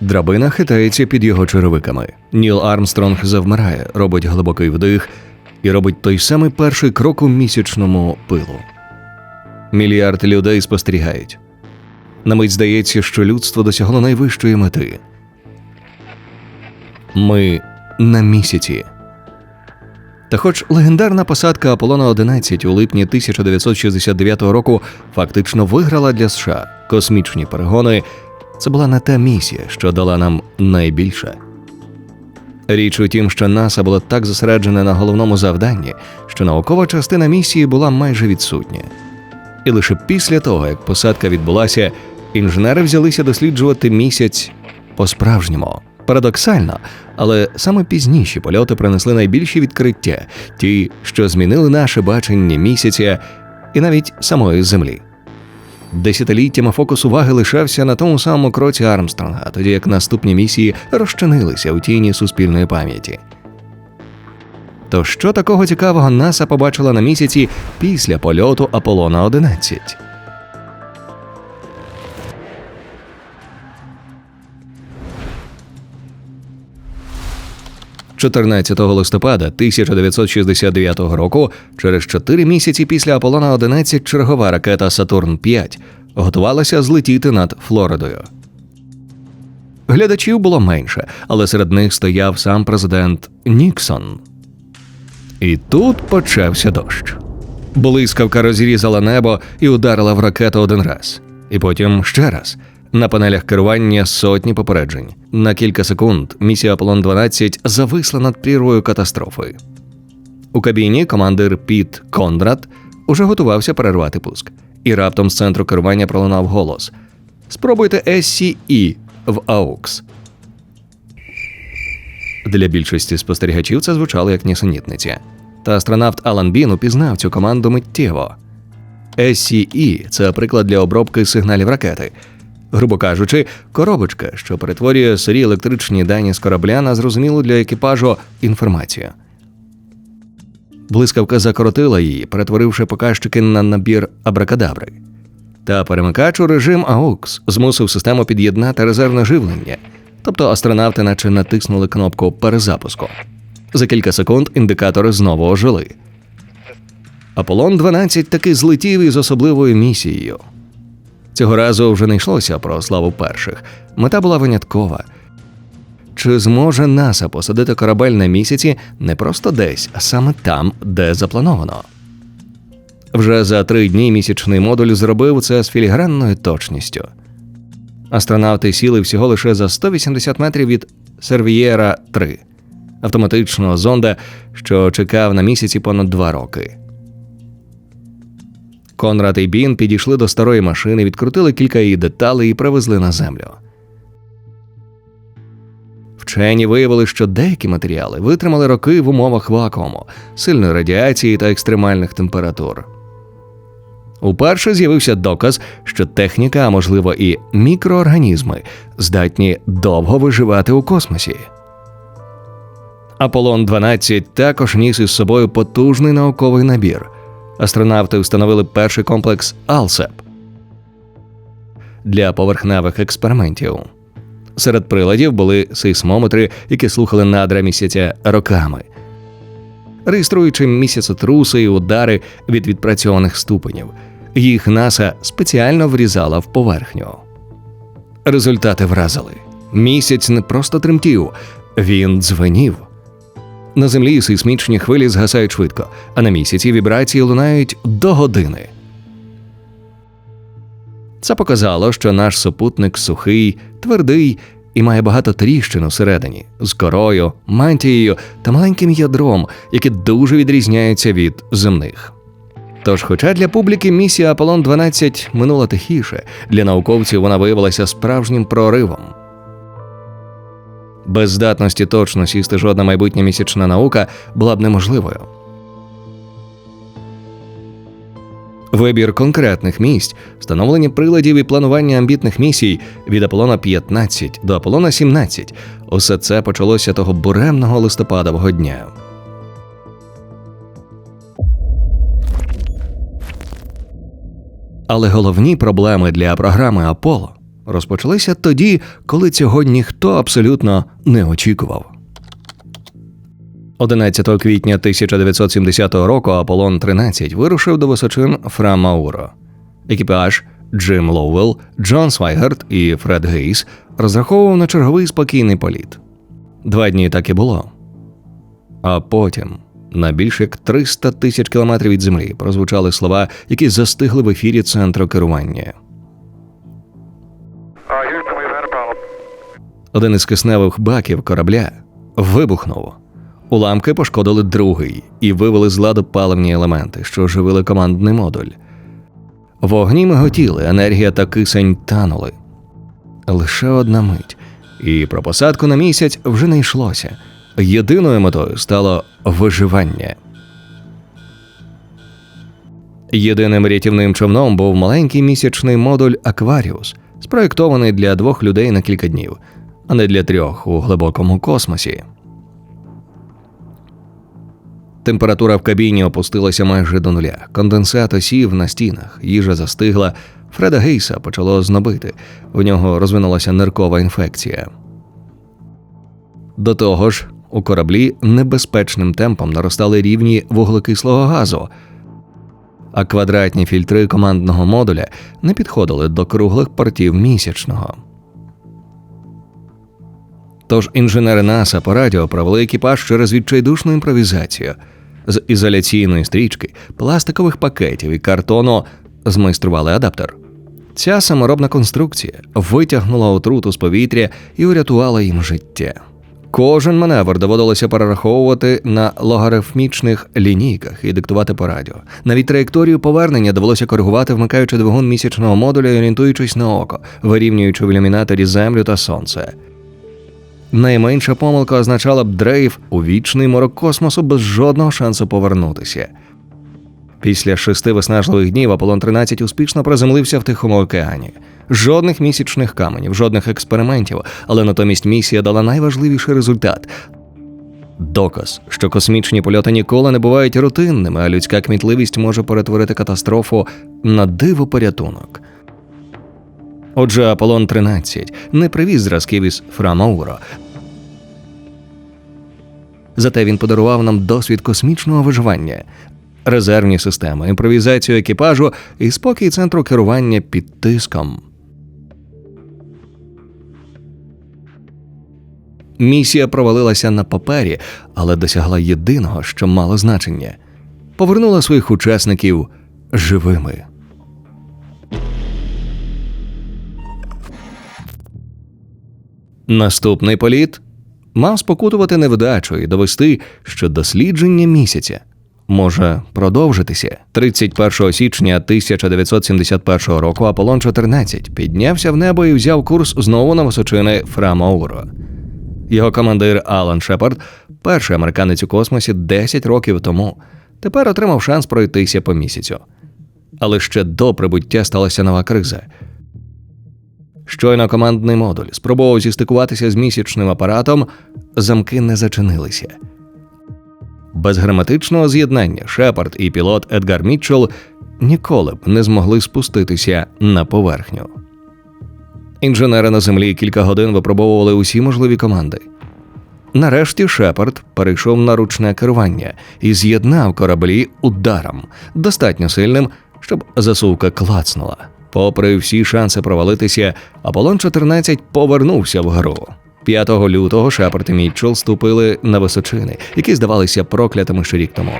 Драбина хитається під його черевиками. Ніл Армстронг завмирає, робить глибокий вдих і робить той самий перший крок у місячному пилу. Мільярд людей спостерігають. На мить здається, що людство досягло найвищої мети. Ми на місяці. Та хоч легендарна посадка Аполлона 11 у липні 1969 року фактично виграла для США космічні перегони, це була не та місія, що дала нам найбільше. Річ у тім, що НАСА було так зосереджене на головному завданні, що наукова частина місії була майже відсутня. І лише після того, як посадка відбулася, інженери взялися досліджувати місяць по-справжньому. Парадоксально, але саме пізніші польоти принесли найбільші відкриття, ті, що змінили наше бачення місяця і навіть самої Землі. Десятиліттями фокус уваги лишався на тому самому кроці Армстронга, тоді як наступні місії розчинилися у тіні суспільної пам'яті. То що такого цікавого НАСА побачила на місяці після польоту Аполлона 11? 14 листопада 1969 року, через 4 місяці після Аполлона 11 чергова ракета Сатурн 5 готувалася злетіти над Флоридою. Глядачів було менше, але серед них стояв сам президент Ніксон. І тут почався дощ. Блискавка розрізала небо і ударила в ракету один раз, і потім ще раз. На панелях керування сотні попереджень. На кілька секунд місія Аполлон 12 зависла над прірвою катастрофи. У кабіні командир Піт Кондрат уже готувався перервати пуск, і раптом з центру керування пролунав голос: Спробуйте SCE в AUX. Для більшості спостерігачів це звучало як нісенітниця. Та астронавт Алан Бін упізнав цю команду миттєво. SCE – це приклад для обробки сигналів ракети. Грубо кажучи, коробочка, що перетворює сирі електричні дані з корабля на зрозумілу для екіпажу інформацію. Блискавка закоротила її, перетворивши показчики на набір абракадабри. Та перемикач у режим AUX змусив систему під'єднати резервне живлення, тобто астронавти наче натиснули кнопку перезапуску. За кілька секунд індикатори знову ожили. Аполлон 12 таки злетів із особливою місією. Цього разу вже не йшлося про славу перших. Мета була виняткова. Чи зможе НАСА посадити корабель на місяці не просто десь, а саме там, де заплановано? Вже за три дні місячний модуль зробив це з філігранною точністю. Астронавти сіли всього лише за 180 метрів від Сервієра 3 автоматичного зонда, що чекав на місяці понад два роки. Конрад і Бін підійшли до старої машини, відкрутили кілька її деталей і привезли на землю. Вчені виявили, що деякі матеріали витримали роки в умовах вакууму, сильної радіації та екстремальних температур. Уперше з'явився доказ, що техніка, а можливо і мікроорганізми, здатні довго виживати у космосі. Аполлон 12 також ніс із собою потужний науковий набір. Астронавти встановили перший комплекс Алсеп для поверхневих експериментів. Серед приладів були сейсмометри, які слухали надра місяця роками, реєструючи місяцетруси і удари від відпрацьованих ступенів. Їх НАСА спеціально врізала в поверхню. Результати вразили. Місяць не просто тремтів, він дзвенів. На землі сейсмічні хвилі згасають швидко, а на місяці вібрації лунають до години. Це показало, що наш супутник сухий, твердий і має багато тріщин усередині, з корою, мантією та маленьким ядром, які дуже відрізняються від земних. Тож, хоча для публіки місія Аполлон 12 минула тихіше, для науковців вона виявилася справжнім проривом. Без здатності точно сісти жодна майбутня місячна наука була б неможливою. Вибір конкретних місць, встановлення приладів і планування амбітних місій від Аполлона 15 до Аполлона 17 – усе це почалося того буремного листопадового дня. Але головні проблеми для програми Аполло розпочалися тоді, коли цього ніхто абсолютно не очікував. 11 квітня 1970 року Аполлон 13 вирушив до височин Фра Мауро. Екіпаж Джим Лоуелл, Джон Свайгард і Фред Гейс розраховував на черговий спокійний політ. Два дні так і було. А потім, на більш як 300 тисяч кілометрів від землі, прозвучали слова, які застигли в ефірі центру керування. Один із кисневих баків корабля вибухнув. Уламки пошкодили другий і вивели з ладу паливні елементи, що живили командний модуль. Вогні миготіли, енергія та кисень танули. Лише одна мить, і про посадку на місяць вже не йшлося. Єдиною метою стало виживання. Єдиним рятівним човном був маленький місячний модуль Акваріус, спроєктований для двох людей на кілька днів, а не для трьох у глибокому космосі. Температура в кабіні опустилася майже до нуля. Конденсат осів на стінах, їжа застигла. Фреда Гейса почало знобити. У нього розвинулася ниркова інфекція. До того ж, у кораблі небезпечним темпом наростали рівні вуглекислого газу, а квадратні фільтри командного модуля не підходили до круглих портів місячного. Тож інженери НАСА по радіо провели екіпаж через відчайдушну імпровізацію. З ізоляційної стрічки, пластикових пакетів і картону змайстрували адаптер. Ця саморобна конструкція витягнула отруту з повітря і урятувала їм життя. Кожен маневр доводилося перераховувати на логарифмічних лінійках і диктувати по радіо. Навіть траєкторію повернення довелося коригувати, вмикаючи двигун місячного модуля і орієнтуючись на око, вирівнюючи в ілюмінаторі землю та сонце. Найменша помилка означала б дрейф у вічний морок космосу без жодного шансу повернутися. Після шести виснажливих днів Аполлон 13 успішно приземлився в Тихому океані. Жодних місячних каменів, жодних експериментів, але натомість місія дала найважливіший результат. Доказ, що космічні польоти ніколи не бувають рутинними, а людська кмітливість може перетворити катастрофу на диво порятунок. Отже, Аполлон 13 не привіз зразків із Фрамауро. Зате він подарував нам досвід космічного виживання, резервні системи, імпровізацію екіпажу і спокій центру керування під тиском. Місія провалилася на папері, але досягла єдиного, що мало значення повернула своїх учасників живими. Наступний політ мав спокутувати невдачу і довести, що дослідження місяця може продовжитися. 31 січня 1971 року Аполлон 14 піднявся в небо і взяв курс знову на височини Фрамауро. Його командир Алан Шепард, перший американець у космосі 10 років тому, тепер отримав шанс пройтися по місяцю. Але ще до прибуття сталася нова криза. Щойно командний модуль спробував зістикуватися з місячним апаратом, замки не зачинилися. Без граматичного з'єднання Шепард і пілот Едгар Мітчелл ніколи б не змогли спуститися на поверхню. Інженери на землі кілька годин випробовували усі можливі команди. Нарешті Шепард перейшов на ручне керування і з'єднав кораблі ударом, достатньо сильним, щоб засувка клацнула. Попри всі шанси провалитися, Аполлон 14 повернувся в гру. 5 лютого Шепард і Мітчелл ступили на височини, які здавалися проклятими ще рік тому.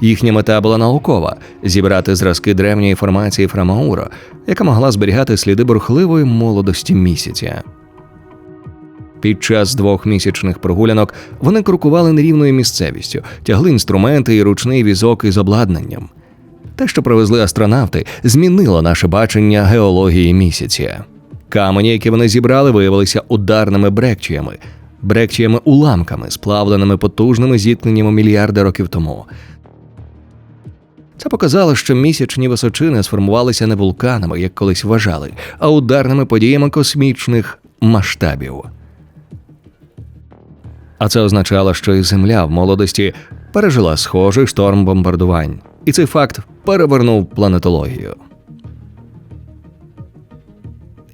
Їхня мета була наукова зібрати зразки древньої формації Фрамаура, яка могла зберігати сліди бурхливої молодості місяця. Під час двох місячних прогулянок вони крокували нерівною місцевістю, тягли інструменти і ручний візок із обладнанням. Те, що привезли астронавти, змінило наше бачення геології місяця. Камені, які вони зібрали, виявилися ударними брекчіями, брекчіями уламками, сплавленими потужними зіткненнями мільярди років тому. Це показало, що місячні височини сформувалися не вулканами, як колись вважали, а ударними подіями космічних масштабів. А це означало, що і Земля в молодості пережила схожий шторм бомбардувань, і цей факт перевернув планетологію.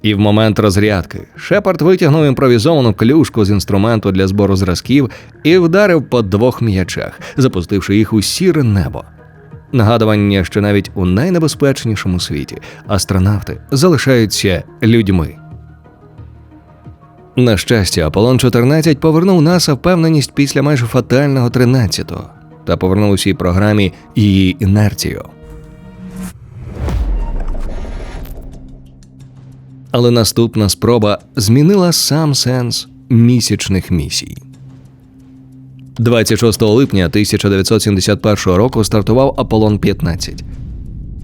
І в момент розрядки Шепард витягнув імпровізовану клюшку з інструменту для збору зразків і вдарив по двох м'ячах, запустивши їх у сіре небо. Нагадування, що навіть у найнебезпечнішому світі астронавти залишаються людьми. На щастя, Аполлон 14 повернув НАСА впевненість після майже фатального 13-го та повернув усій програмі її інерцію. Але наступна спроба змінила сам сенс місячних місій. 26 липня 1971 року стартував Аполлон 15.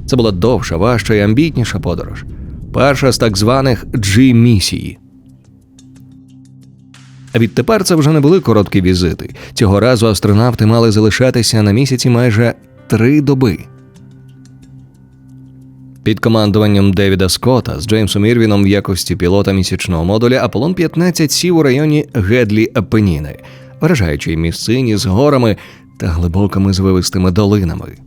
Це була довша, важча і амбітніша подорож. Перша з так званих G-місій. А відтепер це вже не були короткі візити. Цього разу астронавти мали залишатися на місяці майже три доби. Під командуванням Девіда Скотта з Джеймсом Ірвіном в якості пілота місячного модуля Аполлон 15 сів у районі Гедлі Апеніни, вражаючи місцині з горами та глибокими звивистими долинами.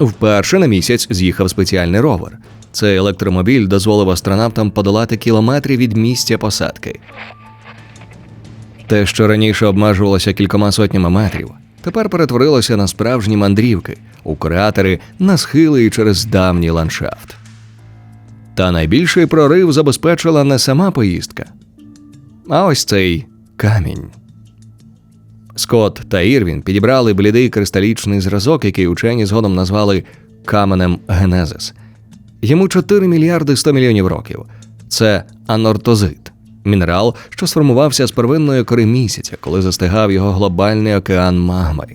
Вперше на місяць з'їхав спеціальний ровер. Цей електромобіль дозволив астронавтам подолати кілометри від місця посадки. Те, що раніше обмежувалося кількома сотнями метрів, тепер перетворилося на справжні мандрівки у кратери, на схили і через давній ландшафт. Та найбільший прорив забезпечила не сама поїздка, а ось цей камінь. Скотт та Ірвін підібрали блідий кристалічний зразок, який учені згодом назвали каменем Генезис. Йому 4 мільярди 100 мільйонів років. Це анортозит, мінерал, що сформувався з первинної кори місяця, коли застигав його глобальний океан магми.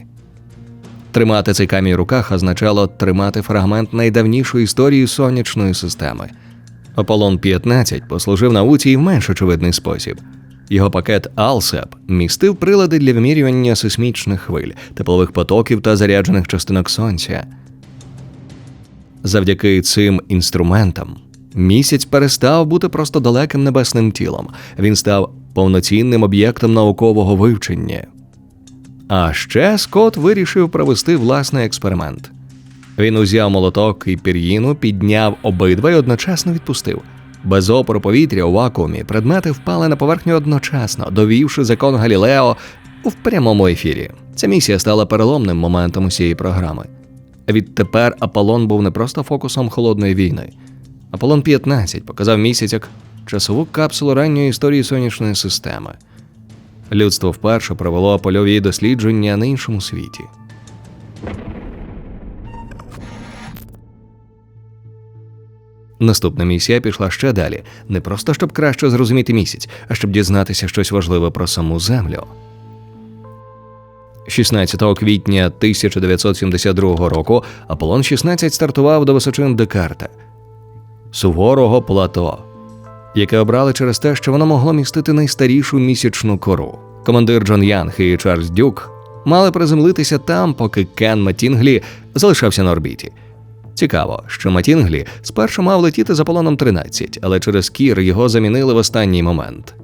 Тримати цей камінь в руках означало тримати фрагмент найдавнішої історії сонячної системи. Аполлон 15 послужив науці і в менш очевидний спосіб. Його пакет Алсеп містив прилади для вимірювання сейсмічних хвиль, теплових потоків та заряджених частинок сонця. Завдяки цим інструментам місяць перестав бути просто далеким небесним тілом. Він став повноцінним об'єктом наукового вивчення. А ще Скотт вирішив провести власний експеримент. Він узяв молоток і пір'їну, підняв обидва і одночасно відпустив. Без опору повітря у вакуумі предмети впали на поверхню одночасно, довівши закон Галілео в прямому ефірі. Ця місія стала переломним моментом усієї програми. Відтепер Аполлон був не просто фокусом холодної війни. Аполлон 15 показав місяць як часову капсулу ранньої історії сонячної системи. Людство вперше провело польові дослідження на іншому світі. Наступна місія пішла ще далі, не просто щоб краще зрозуміти місяць, а щоб дізнатися щось важливе про саму Землю. 16 квітня 1972 року Аполлон 16 стартував до височин Декарта, суворого плато, яке обрали через те, що воно могло містити найстарішу місячну кору. Командир Джон Янг і Чарльз Дюк мали приземлитися там, поки Кен Матінглі залишався на орбіті. Цікаво, що Матінглі спершу мав летіти з Аполлоном 13, але через кір його замінили в останній момент.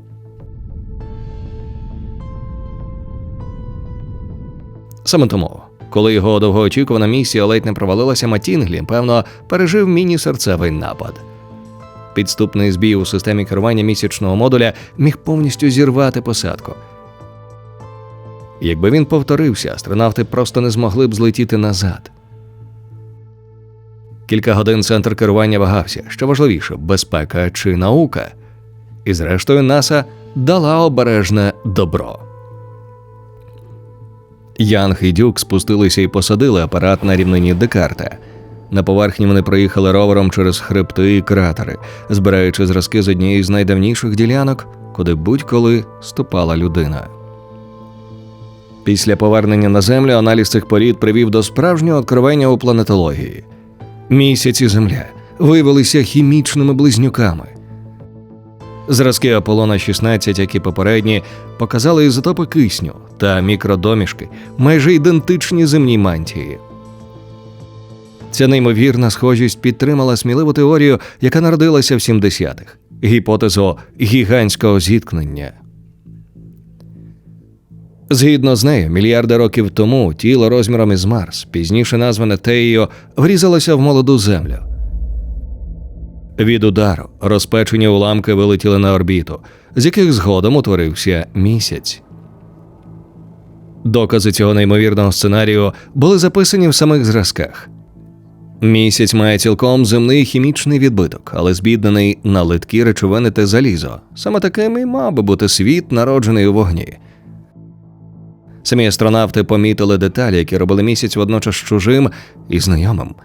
Саме тому, коли його довгоочікувана місія ледь не провалилася, Матінглі, певно, пережив міні-серцевий напад. Підступний збій у системі керування місячного модуля міг повністю зірвати посадку. Якби він повторився, астронавти просто не змогли б злетіти назад. Кілька годин центр керування вагався, що важливіше безпека чи наука. І зрештою НАСА дала обережне добро. Янг і Дюк спустилися і посадили апарат на рівнині Декарта. На поверхні вони проїхали ровером через хребти і кратери, збираючи зразки з однієї з найдавніших ділянок, куди будь-коли ступала людина. Після повернення на землю аналіз цих порід привів до справжнього откровення у планетології. Місяць і Земля виявилися хімічними близнюками. Зразки Аполлона 16, як і попередні, показали ізотопи кисню та мікродомішки, майже ідентичні земній мантії. Ця неймовірна схожість підтримала сміливу теорію, яка народилася в 70-х – гіпотезу гігантського зіткнення. Згідно з нею, мільярди років тому тіло розміром із Марс, пізніше назване Теїо, врізалося в молоду землю. Від удару розпечені уламки вилетіли на орбіту, з яких згодом утворився місяць. Докази цього неймовірного сценарію були записані в самих зразках. Місяць має цілком земний хімічний відбиток, але збіднений на литкі речовини та залізо. Саме таким і мав би бути світ, народжений у вогні. Самі астронавти помітили деталі, які робили місяць водночас чужим і знайомим.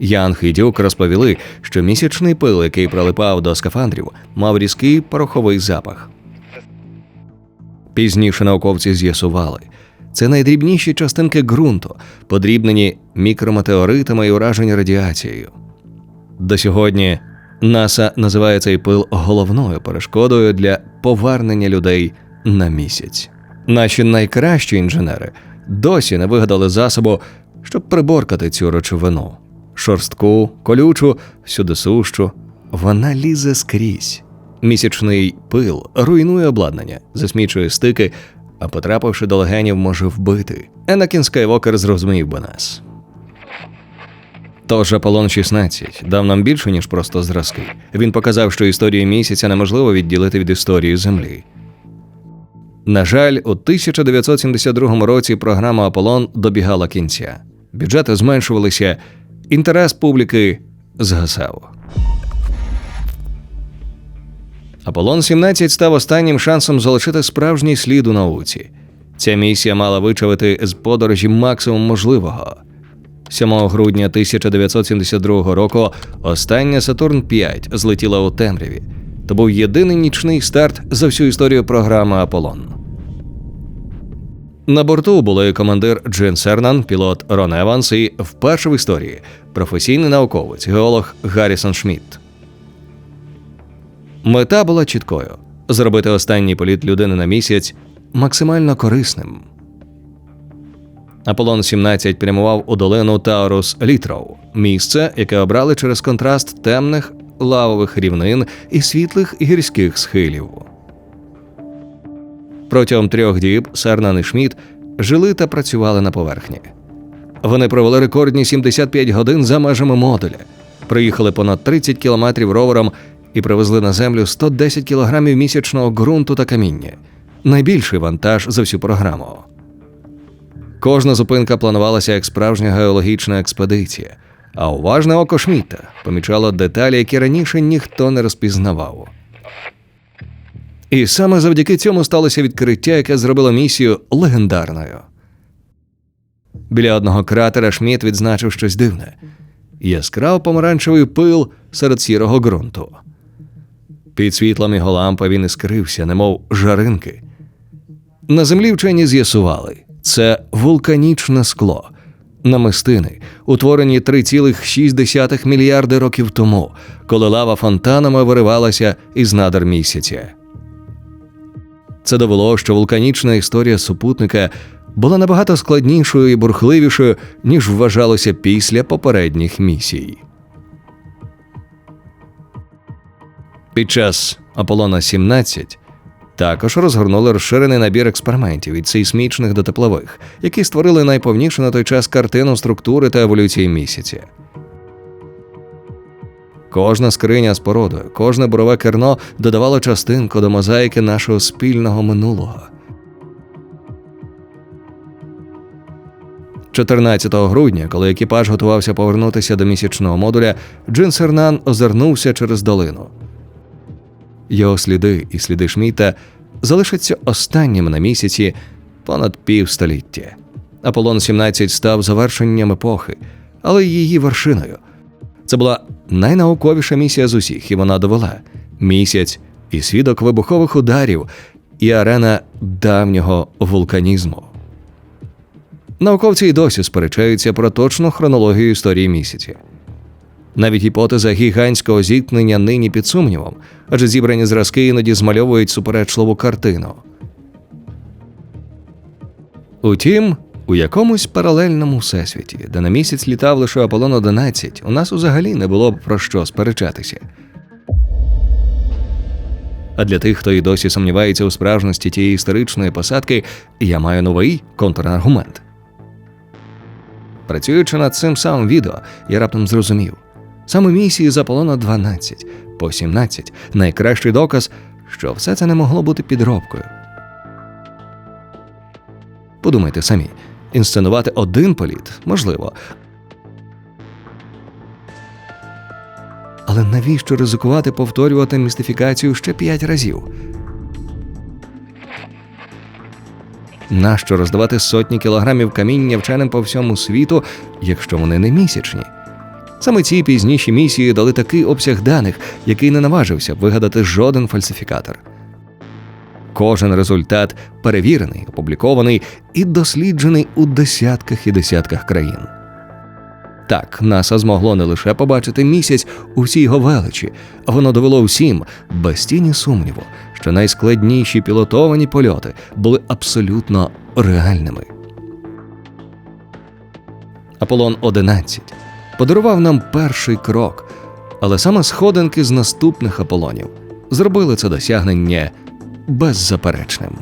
Янг і Дюк розповіли, що місячний пил, який прилипав до скафандрів, мав різкий пороховий запах. Пізніше науковці з'ясували, це найдрібніші частинки ґрунту, подрібнені мікрометеоритами і уражені радіацією. До сьогодні НАСА називає цей пил головною перешкодою для повернення людей на місяць. Наші найкращі інженери досі не вигадали засобу, щоб приборкати цю речовину. Шорстку, колючу, всюди сущу. Вона лізе скрізь. Місячний пил руйнує обладнання, засмічує стики, а потрапивши до легенів, може вбити. Енакін Скайвокер зрозумів би нас. Тож Аполлон 16 дав нам більше, ніж просто зразки. Він показав, що історію місяця неможливо відділити від історії Землі. На жаль, у 1972 році програма Аполлон добігала кінця. Бюджети зменшувалися, інтерес публіки згасав. Аполлон 17 став останнім шансом залишити справжній слід у науці. Ця місія мала вичавити з подорожі максимум можливого. 7 грудня 1972 року остання Сатурн 5 злетіла у темряві. То був єдиний нічний старт за всю історію програми Аполлон. На борту були командир Джин Сернан, пілот Рон Еванс і вперше в історії професійний науковець, геолог Гаррісон Шмідт. Мета була чіткою зробити останній політ людини на місяць максимально корисним. Аполлон 17 прямував у долину Таурус Літроу, місце, яке обрали через контраст темних лавових рівнин і світлих гірських схилів. Протягом трьох діб Сернан і Шмідт жили та працювали на поверхні. Вони провели рекордні 75 годин за межами модуля, проїхали понад 30 кілометрів ровером і привезли на землю 110 кілограмів місячного ґрунту та каміння найбільший вантаж за всю програму. Кожна зупинка планувалася як справжня геологічна експедиція, а уважне око Шмітта помічало деталі, які раніше ніхто не розпізнавав. І саме завдяки цьому сталося відкриття, яке зробило місію легендарною. Біля одного кратера Шміт відзначив щось дивне яскрав помаранчевий пил серед сірого ґрунту. Під світлом його лампа він іскрився, немов жаринки. На землі вчені з'ясували це вулканічне скло, намистини, утворені 3,6 мільярди років тому, коли лава фонтанами виривалася із надр місяця. Це довело, що вулканічна історія супутника була набагато складнішою і бурхливішою, ніж вважалося після попередніх місій. Під час Аполлона 17 також розгорнули розширений набір експериментів від сейсмічних до теплових, які створили найповнішу на той час картину структури та еволюції місяця. Кожна скриня з породою, кожне бурове керно додавало частинку до мозаїки нашого спільного минулого. 14 грудня, коли екіпаж готувався повернутися до місячного модуля, Джин Сернан озирнувся через долину. Його сліди і сліди Шміта залишаться останніми на місяці понад півстоліття. Аполлон 17 став завершенням епохи, але її вершиною. Це була найнауковіша місія з усіх, і вона довела місяць і свідок вибухових ударів, і арена давнього вулканізму. Науковці й досі сперечаються про точну хронологію історії місяця. Навіть гіпотеза гігантського зіткнення нині під сумнівом, адже зібрані зразки іноді змальовують суперечливу картину. Утім, у якомусь паралельному всесвіті, де на місяць літав лише Аполлон 11, у нас взагалі не було б про що сперечатися. А для тих, хто і досі сумнівається у справжності тієї історичної посадки, я маю новий контраргумент. Працюючи над цим самим відео, я раптом зрозумів Саме місії з Аполлона 12 по 17 найкращий доказ, що все це не могло бути підробкою. Подумайте самі, інсценувати один політ можливо. Але навіщо ризикувати повторювати містифікацію ще п'ять разів? Нащо роздавати сотні кілограмів каміння вченим по всьому світу, якщо вони не місячні? Саме ці пізніші місії дали такий обсяг даних, який не наважився вигадати жоден фальсифікатор. Кожен результат перевірений, опублікований і досліджений у десятках і десятках країн. Так, НАСА змогло не лише побачити місяць у всій його величі, а воно довело всім, без тіні сумніву, що найскладніші пілотовані польоти були абсолютно реальними. Аполлон 11 подарував нам перший крок, але саме сходинки з наступних Аполлонів зробили це досягнення беззаперечним.